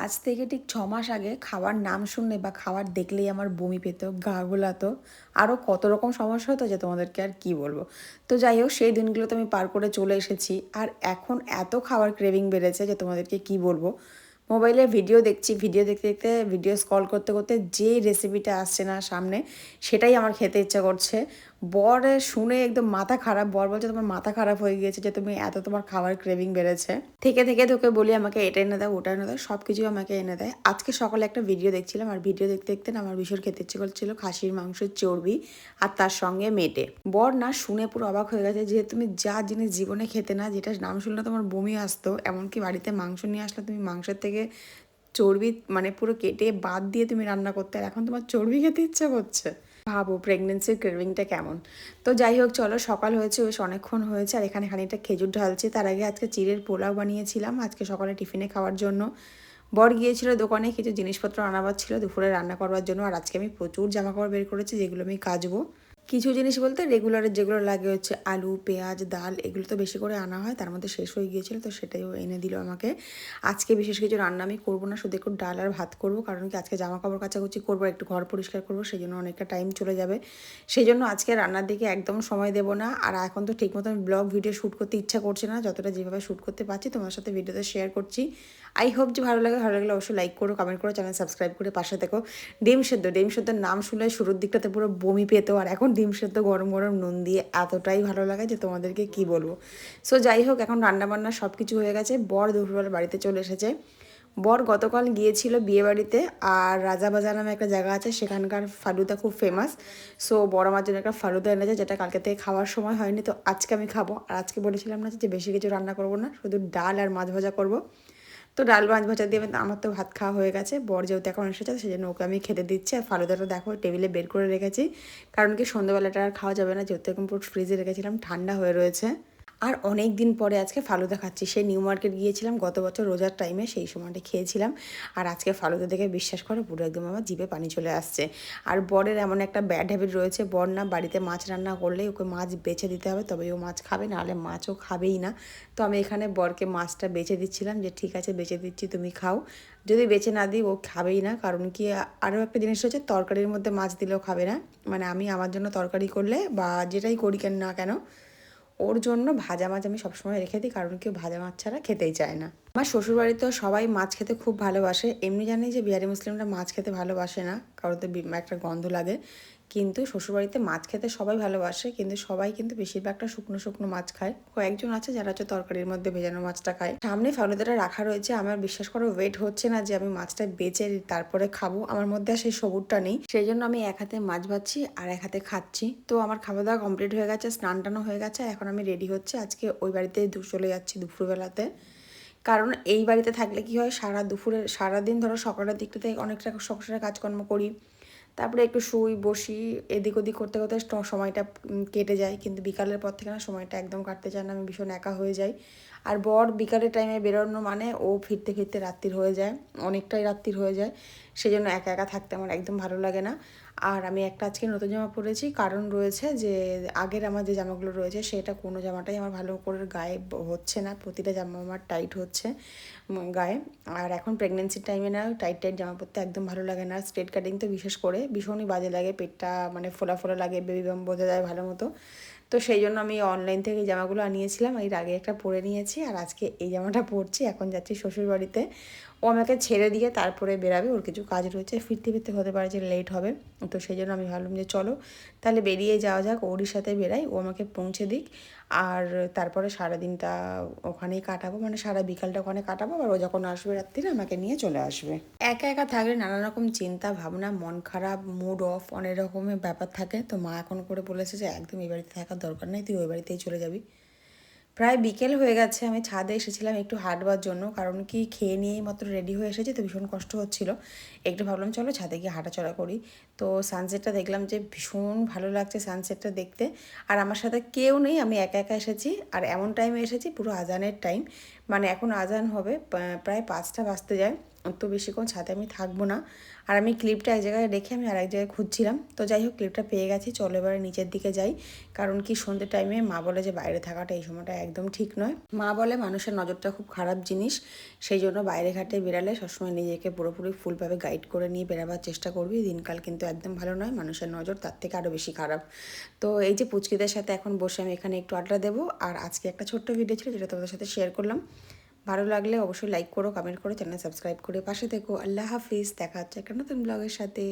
আজ থেকে ঠিক ছ মাস আগে খাওয়ার নাম শুনলে বা খাবার দেখলেই আমার বমি পেত, গা গোলাতো। আরও কত রকম সমস্যা হতো যে তোমাদেরকে আর কি বলব। তো যাই হোক, সেই দিনগুলো তো আমি পার করে চলে এসেছি। আর এখন এত খাবার ক্রেভিং বেড়েছে যে তোমাদেরকে কি বলব? মোবাইলে ভিডিও দেখছি, ভিডিও দেখতে দেখতে, ভিডিও স্কল করতে করতে যে রেসিপিটা আসছে না সামনে, সেটাই আমার খেতে ইচ্ছা করছে। বর শুনে একদম মাথা খারাপ, বর বলছে, তোমার মাথা খারাপ হয়ে গিয়েছে যে তুমি এত তোমার খাবার ক্রেভিং বেড়েছে। থেকে থেকে তোকে বলি, আমাকে এটা এনে দাও, ওটা এনে দাও সব কিছুই আমাকে এনে দেয়। আজকে সকালে একটা ভিডিও দেখছিলাম, আর ভিডিও দেখতে দেখতে আমার ভীষণ খেতে ইচ্ছে করছিল খাসির মাংসের চর্বি, আর তার সঙ্গে মেটে। বর না শুনে পুরো অবাক হয়ে গেছে যে তুমি যা জিনিস জীবনে খেতে না যেটা নাম শুনলে তোমার বমি আসতো, এমনকি বাড়িতে মাংস নিয়ে আসলে তুমি মাংসের থেকে চর্বি মানে পুরো কেটে বাদ দিয়ে তুমি রান্না করতে, আর এখন তোমার চর্বি খেতে ইচ্ছে করছে। ভাবো প্রেগনেন্সির ক্রেভিংটা কেমন। তো যাই হোক, চলো সকাল হয়েছে, বেশ অনেকক্ষণ হয়েছে, আর এখানে খানিকটা খেজুর ঢালছে। তার আগে আজকে চিড়ের পোলাও বানিয়েছিলাম, আজকে সকালে টিফিনে খাওয়ার জন্য। বর গিয়েছিল দোকানে, কিছু জিনিসপত্র আনাবার ছিল দুপুরে রান্না করবার জন্য, আর আজকে আমি প্রচুর জামা কাপড় বের করেছি, যেগুলো আমি কাচবো। কিছু জিনিস বলতে রেগুলারের যেগুলো লাগে হচ্ছে আলু, পেঁয়াজ, ডাল, এগুলো তো বেশি করে আনা হয়, তার মধ্যে শেষ হয়ে গিয়েছিল, তো সেটাইও এনে দিল আমাকে। আজকে বিশেষ কিছু রান্না আমি করব না, শুধু একটু ডাল আর ভাত করব, কারণ কি আজকে জামা কাপড় কাচাকুচি করব, একটু ঘর পরিষ্কার করব সেই জন্য অনেকটা টাইম চলে যাবে। সেই জন্য আজকে রান্নার দিকে একদম সময় দেবো না, আর এখন তো ঠিক মতন ব্লগ ভিডিও শ্যুট করতে ইচ্ছা করছে না, যতটা যেভাবে শ্যুট করতে পারছি তোমার সাথে ভিডিওতে শেয়ার করছি। আই হোপ যে ভালো লাগে, ভালো লাগলে অবশ্যই লাইক করো কমেন্ট করো চ্যানেল সাবস্ক্রাইব করে পাশে দেখো ডিম সেদ্ধ, ডিম সেদ্ধর নাম শুনলে শুরুর দিকটাতে পুরো বমি পেতো, আর এখন ডিম সেদ্ধ গরম গরম নুন দিয়ে এতটাই ভালো লাগে যে তোমাদেরকে কি বলব। সো যাই হোক, এখন রান্নাবান্না সব কিছু হয়ে গেছে। বর দুপুরবেলা বাড়িতে চলে এসেছে। বর গতকাল গিয়েছিল বিয়ে বাড়িতে, আর রাজাবাজার নামে একটা জায়গা আছে, সেখানকার ফালুদা খুব ফেমাস সো বড় আমার জন্য একটা ফালুদা এনেছে, যেটা কালকে থেকে খাওয়ার সময় হয়নি, তো আজকে আমি খাব। আর আজকে বলেছিলাম না যে বেশি কিছু রান্না করব না, শুধু ডাল আর মাছ ভাজা করব। তো ডাল মাছ ভাজা দিয়ে আমার তো ভাত খাওয়া হয়ে গেছে। বর যেহেতু এখন এসেছে, সেই জন্য ওকে আমি খেতে দিচ্ছি। আর ফালুদাটা দেখো, টেবিলে বের করে রেখেছি। কারণ কি সন্ধ্যাবেলাটা আর খাওয়া যাবে না, যেহেতু এখন পুরো ফ্রিজে রেখেছিলাম, ঠান্ডা হয়ে রয়েছে। আর অনেক দিন পরে আজকে ফালুদা খাচ্ছি সেই নিউ মার্কেট গিয়েছিলাম, গত বছর রোজার টাইমে সেই সময়টা খেয়েছিলাম। আর আজকে ফালুদা দেখে বিশ্বাস করে, পুরো একদম আমার জিভে পানি চলে আসছে। আর বরের এমন একটা ব্যাড হ্যাবিট রয়েছে, বর না বাড়িতে মাছ রান্না করলে ওকে মাছ বেছে দিতে হবে তবে ও মাছ খাবে, নাহলে মাছও খাবেই না। তো আমি এখানে বরকে মাছটা বেছে দিচ্ছিলাম, যে ঠিক আছে বেছে দিচ্ছি, তুমি খাও। যদি বেছে না দিই, ও খাবেই না, কারণ কি আরও একটা জিনিস হচ্ছে তরকারির মধ্যে মাছ দিলেও খাবে না। মানে আমি আমার জন্য তরকারি করলে বা যেটাই করি কেন না কেন ওর জন্য ভাজা মাছ আমি সবসময় রেখে দিই, কারণ কেউ ভাজা মাছ ছাড়া খেতেই চায় না। আমার শ্বশুরবাড়িতেও সবাই মাছ খেতে খুব ভালোবাসে। এমনি জানি যে বিহারি মুসলিমরা মাছ খেতে ভালোবাসে না কারণ তো একটা গন্ধ লাগে। কিন্তু শ্বশুরবাড়িতে মাছ খেতে সবাই ভালোবাসে, কিন্তু সবাই কিন্তু বেশিরভাগটা শুকনো শুকনো মাছ খায়। কয়েকজন আছে যারা হচ্ছে তরকারির মধ্যে ভেজানো মাছটা খায়। সামনে ফালুদাটা রাখা রয়েছে, আমার বিশ্বাস করো ওয়েট হচ্ছে না যে আমি মাছটা বেচে তারপরে খাব। আমার মধ্যে সেই সবুরটা নেই। সেই জন্য আমি এক হাতে মাছ ভাজছি আর এক হাতে খাচ্ছি। তো আমার খাওয়া দাওয়া কমপ্লিট হয়ে গেছে, স্নান টানো হয়ে গেছে, এখন আমি রেডি হচ্ছে। আজকে ওই বাড়িতে চলে যাচ্ছি দুপুরবেলাতে। কারণ এই বাড়িতে থাকলে কি হয়, সারা দুপুরে সারাদিন ধরো সকালের দিকটাতে অনেকটা সংসারের কাজকর্ম করি। তারপরে একটু শুই, বসি, এদিক ওদিক করতে করতে সময়টা কেটে যায়। কিন্তু বিকালের পর থেকে না সময়টা একদম কাটতে চায় না, আমি ভীষণ একা হয়ে যাই। আর বর বিকালের টাইমে বেরোনো মানে ও ফিরতে ফিরতে রাত্রির হয়ে যায়, অনেকটাই রাত্রির হয়ে যায়। সেই জন্য একা একা থাকতে আমার একদম ভালো লাগে না। আর আমি একটা আজকে নতুন জামা পরেছি, কারণ রয়েছে যে, আগের আমার যে জামাগুলো রয়েছে, সেটা কোনো জামাটাই আমার ভালো করে গায়ে হচ্ছে না। প্রতিটা জামা আমার টাইট হচ্ছে গায়ে। আর এখন প্রেগনেন্সির টাইমে না টাইট টাইট জামা পরতে একদম ভালো লাগে না। স্ট্রেট কাটিং তো বিশেষ করে ভীষণই বাজে লাগে, পেটটা মানে ফোলা ফোলা লাগে বেবি বাম বোঝা যায় ভালো মতো। তো সেই জন্য আমি অনলাইন থেকে জামাগুলো আনিয়েছিলাম। এর আগে একটা পরে নিয়েছি আর আজকে এই জামাটা পরছি। এখন যাচ্ছি শ্বশুরবাড়িতে। ও আমাকে ছেড়ে দিয়ে তারপরে বেরাবে। ওর কিছু কাজ রয়েছে। ফিরতে ফিরতে হতে পারে যে লেট হবে। তো সেই জন্য আমি ভাবলাম যে চলো, তাহলে বেরিয়ে যাওয়া যাক। ওরই সাথে বেরাই। ও আমাকে পৌঁছে দিক। আর তারপরে সারাদিনটা ওখানেই কাটাবো। মানে সারা বিকালটা ওখানে কাটাবো। আর ও যখন আসবে রাত্রিরে আমাকে নিয়ে চলে আসবে। একা একা থাকলে নানা রকম চিন্তা, ভাবনা, মন খারাপ মুড অফ অনেক রকমের ব্যাপার থাকে। তো মা এখন করে বলেছে যে একদম এই বাড়িতে থাকার দরকার নেই, তুই ওই বাড়িতেই চলে যাবি। প্রায় বিকেল হয়ে গেছে, আমি ছাদে এসেছিলাম একটু হাঁটবার জন্য, কারণ কি খেয়ে নিয়েই মাত্র রেডি হয়ে এসেছি, তো ভীষণ কষ্ট হচ্ছিল। একটু ভাবলাম, চলো ছাদে গিয়ে হাঁটাচলা করি। তো সানসেটটা দেখলাম যে ভীষণ ভালো লাগছে সানসেটটা দেখতে। আর আমার সাথে কেউ নেই, আমি একা একা এসেছি। আর এমন টাইমে এসেছি, পুরো আজানের টাইম মানে এখন আজান হবে প্রায় পাঁচটা বাজতে যায়। তো বেশিক্ষণ ছাদে আমি থাকব না। আর আমি ক্লিপটা এক জায়গায় রেখে আমি আরেক জায়গায় খুঁজছিলাম। তো যাই হোক, ক্লিপটা পেয়ে গেছি। চলো এবারে নিচের দিকে যাই। কারণ কি সন্ধ্যে টাইমে মা বলে যে বাইরে থাকাটা এই সময়টা একদম ঠিক নয়। মা বলে মানুষের নজরটা খুব খারাপ জিনিস। সেই জন্য বাইরে ঘাটে বেরালে সবসময় নিজেকে পুরোপুরি ফুলভাবে গাইড করে নিয়ে বেরাবার চেষ্টা করবি। দিনকাল কিন্তু একদম ভালো নয়। মানুষের নজর তার থেকে আরও বেশি খারাপ। তো এই যে পুচকিদের সাথে এখন বসে আমি এখানে একটু আড্ডা দেবো। আর আজকে একটা ছোট্ট ভিডিও ছিল, যেটা তোমাদের সাথে শেয়ার করলাম। ভালো লাগলে অবশ্যই লাইক করো কমেন্ট করো চ্যানেল সাবস্ক্রাইব করে পাশে থেকো। আল্লাহ হাফিজ, দেখা হচ্ছে একটা নতুন ব্লগের সাথে।